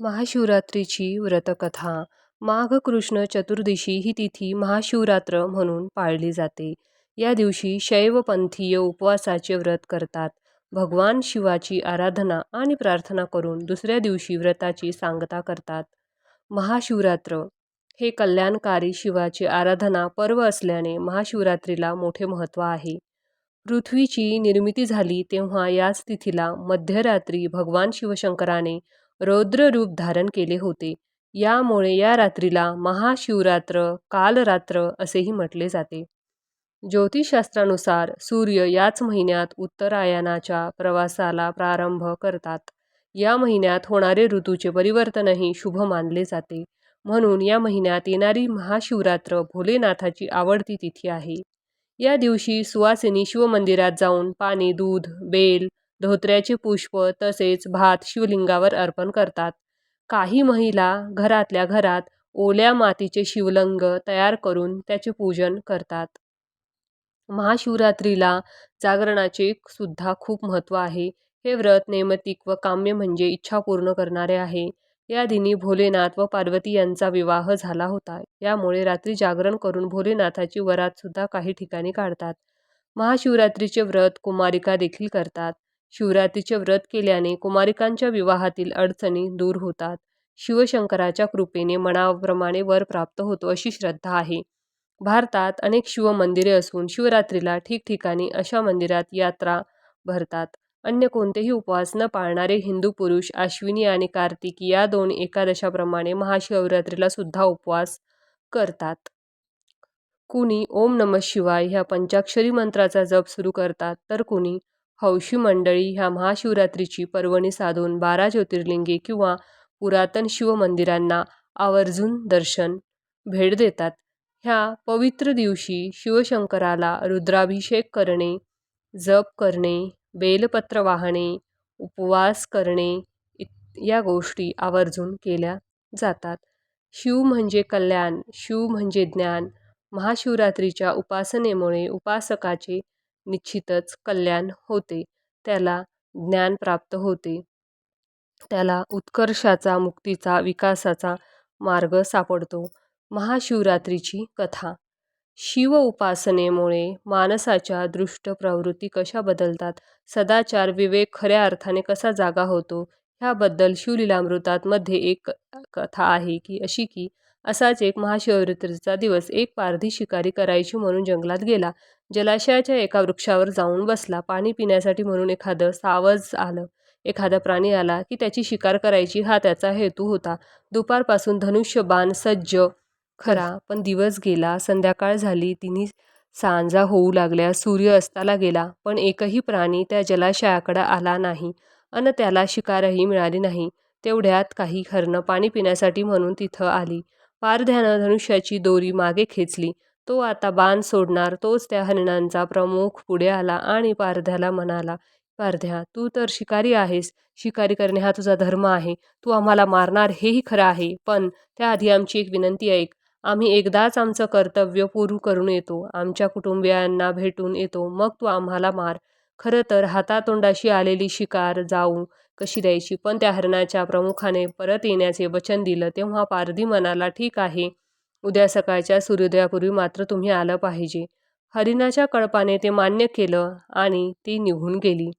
महाशिवरात्रीची व्रतकथा. माघ कृष्ण चतुर्दशी ही तिथी महाशिवरात्र म्हणून पाळली जाते. या दिवशी शैवपंथीय उपवासाचे व्रत करतात. भगवान शिवाची आराधना आणि प्रार्थना करून दुसऱ्या दिवशी व्रताची सांगता करतात. महाशिवरात्र. हे कल्याणकारी शिवाची आराधना पर्व असल्याने महाशिवरात्रीला मोठे महत्त्व आहे. पृथ्वीची निर्मिती झाली तेव्हा याच तिथीला मध्यरात्री भगवान शिवशंकराने रौद्र रूप धारण केले होते. यामुळे या रात्रीला महाशिवरात्र कालरात्र असेही म्हटले जाते. ज्योतिषशास्त्रानुसार सूर्य याच महिन्यात उत्तरायणाच्या प्रवासाला प्रारंभ करतात. या महिन्यात होणारे ऋतूचे परिवर्तनही शुभ मानले जाते. म्हणून या महिन्यात येणारी महाशिवरात्र भोलेनाथाची आवडती तिथी आहे. या दिवशी सुवासिनी शिवमंदिरात जाऊन पाणी दूध बेल धोत्र्याचे पुष्प तसेच भात शिवलिंगावर अर्पण करतात. काही महिला घरातल्या घरात ओल्या मातीचे शिवलिंग तयार करून त्याचे पूजन करतात. महाशिवरात्रीला जागरणाचे सुद्धा खूप महत्त्व आहे. हे व्रत नैमित्तिक व काम्य म्हणजे इच्छा पूर्ण करणारे आहे. या दिनी भोलेनाथ व पार्वती यांचा विवाह झाला होता. यामुळे रात्री जागरण करून भोलेनाथाची वरात सुद्धा काही ठिकाणी काढतात. महाशिवरात्रीचे व्रत कुमारिका देखील करतात. शिवरात्रीचे व्रत केल्याने कुमारिकांच्या विवाहातील अडचणी दूर होतात. शिवशंकराच्या कृपेने मनाप्रमाणे वर प्राप्त होतो अशी श्रद्धा आहे. भारतात अनेक शिवमंदिरे असून शिवरात्रीला ठिकठिकाणी अशा मंदिरात यात्रा भरतात. अन्य कोणतेही उपवास न पाळणारे हिंदू पुरुष अश्विनी आणि कार्तिक या दोन एकादशाप्रमाणे महाशिवरात्रीला सुद्धा उपवास करतात. कुणी ओम नम शिवाय ह्या पंचाक्षरी मंत्राचा जप सुरू करतात तर कुणी हौशी मंडळी ह्या महाशिवरात्रीची पर्वणी साधून बारा ज्योतिर्लिंगे किंवा पुरातन शिवमंदिरांना आवर्जून दर्शन भेट देतात. ह्या पवित्र दिवशी शिवशंकराला रुद्राभिषेक करणे जप करणे बेलपत्र वाहणे उपवास करणे इत या गोष्टी आवर्जून केल्या जातात. शिव म्हणजे कल्याण शिव म्हणजे ज्ञान. महाशिवरात्रीच्या उपासनेमुळे उपासकाचे निश्चितच कल्याण होते. त्याला ज्ञान प्राप्त होते. त्याला उत्कर्षाचा मुक्तीचा विकासाचा मार्ग सापडतो. महाशिवरात्रीची कथा. शिव उपासनेमुळे माणसाच्या दृष्ट प्रवृत्ती कशा बदलतात? सदाचार विवेक खऱ्या अर्थाने कसा जागा होतो? ह्याबद्दल शिवलीलामृतातमध्ये एक कथा आहे की अशी की असाच एक महाशिवरात्रीचा दिवस एक पारधी शिकारी करायची म्हणून जंगलात गेला. जलाशयाच्या एका वृक्षावर जाऊन बसला. पाणी पिण्यासाठी म्हणून एखादं सावज आलं. एखादा प्राणी आला की त्याची शिकार करायची हा त्याचा हेतू होता. दुपारपासून धनुष्य बाण सज्ज खरा पण दिवस गेला. संध्याकाळ झाली. तिन्ही सांजा होऊ लागल्या. सूर्य अस्ताला गेला. पण एकही प्राणी त्या जलाशयाकडे आला नाही अन त्याला शिकारही मिळाली नाही. तेवढ्यात काही हरणं पाणी पिण्यासाठी म्हणून तिथं आली. पारध्यानं धनुष्याची दोरी मागे खेचली. तो आता बाण सोडणार तोच त्या हरिणांचा प्रमुख पुढे आला आणि पारध्याला म्हणाला पारध्या तू तर शिकारी आहेस. शिकारी करणे हा तुझा धर्म आहे. तू आम्हाला मारणार हेही खरं आहे. पण त्याआधी आमची एक विनंती ऐक. आम्ही एकदाच आमचं कर्तव्य पूर्ण करून येतो. आमच्या कुटुंबियांना भेटून येतो. मग तू आम्हाला मार. खरं तर हातातोंडाशी आलेली शिकार जाऊ कशी द्यायची? पण त्या हरणाच्या प्रमुखाने परत येण्याचे वचन दिलं तेव्हा पारधी म्हणाला ठीक आहे. उद्या सकाळच्या सूर्योदयापूर्वी मात्र तुम्ही आलं पाहिजे. हरिणाच्या कळपाने ते मान्य केलं आणि ती निघून गेली.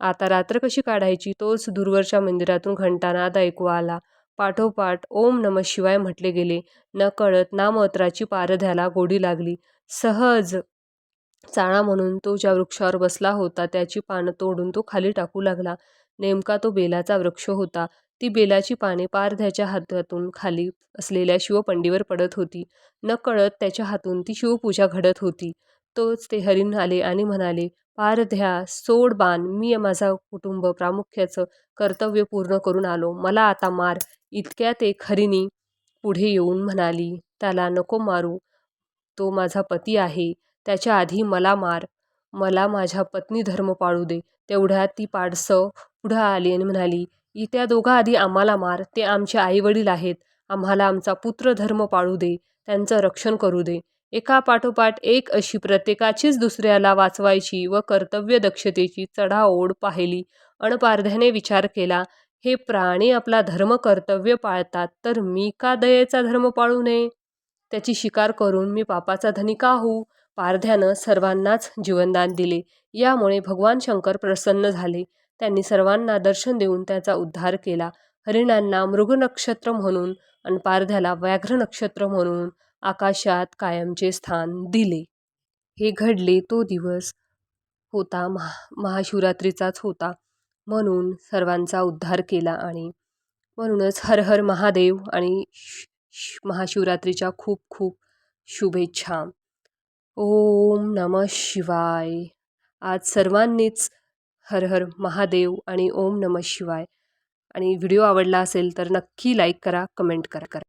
आता रात्र कशी काढायची? तोच दूरवरच्या मंदिरातून घंटानाद ऐकू आला. पाठोपाठ ओम नम शिवाय म्हटले गेले. नकळत नामत्राची पारध्याला गोडी लागली. सहज चाळा म्हणून तो ज्या वृक्षावर बसला होता त्याची पानं तोडून तो खाली टाकू लागला. नेमका तो बेलाचा वृक्ष होता. ती बेलाची पाने पारध्याच्या हातातून खाली असलेल्या शिवपंडीवर पडत होती. नकळत त्याच्या हातून ती शिवपूजा घडत होती. तोच ते हरिण आले आणि म्हणाले पारध्या सोड बाण मी माझा कुटुंब प्रामुख्याचं कर्तव्य पूर्ण करून आलो. मला आता मार. इतक्यात एक हरिणी पुढे येऊन म्हणाली त्याला नको मारू. तो माझा पती आहे. त्याच्या आधी मला मार. मला माझ्या पत्नी धर्म पाळू दे. तेवढ्यात ती पाडसं पुढं आली आणि म्हणाली त्या दोघा आधी आम्हाला मार ते आमचे आईवडील आहेत. आम्हाला आमचा पुत्र धर्म पाळू दे त्यांचं रक्षण करू दे. एका पाठोपाठ एक अशी प्रत्येकाचीच दुसऱ्याला वाचवायची व कर्तव्य दक्षतेची चढाओढ पाहिली. अणपारध्याने विचार केला हे प्राणी आपला धर्म कर्तव्य पाळतात तर मी का दयेचा धर्म पाळू नये? त्याची शिकार करून मी पापाचा धनी का होऊ? पारध्यानं सर्वांनाच जीवनदान दिले. यामुळे भगवान शंकर प्रसन्न झाले. त्यांनी सर्वांना दर्शन देऊन त्याचा उद्धार केला. हरिणांना मृग नक्षत्र म्हणून आणि पारध्याला व्याघ्र नक्षत्र म्हणून आकाशात कायमचे स्थान दिले. हे घडले तो दिवस होता महा महाशिवरात्रीचाच होता. म्हणून सर्वांचा उद्धार केला आणि म्हणूनच हर हर महादेव आणि श- महाशिवरात्रीच्या खूप खूप शुभेच्छा. ओम नम शिवाय. आज सर्वांनीच हर हर महादेव आणि ओम नम शिवाय. आणि व्हिडिओ आवडला असेल तर नक्की लाईक करा कमेंट करा. करा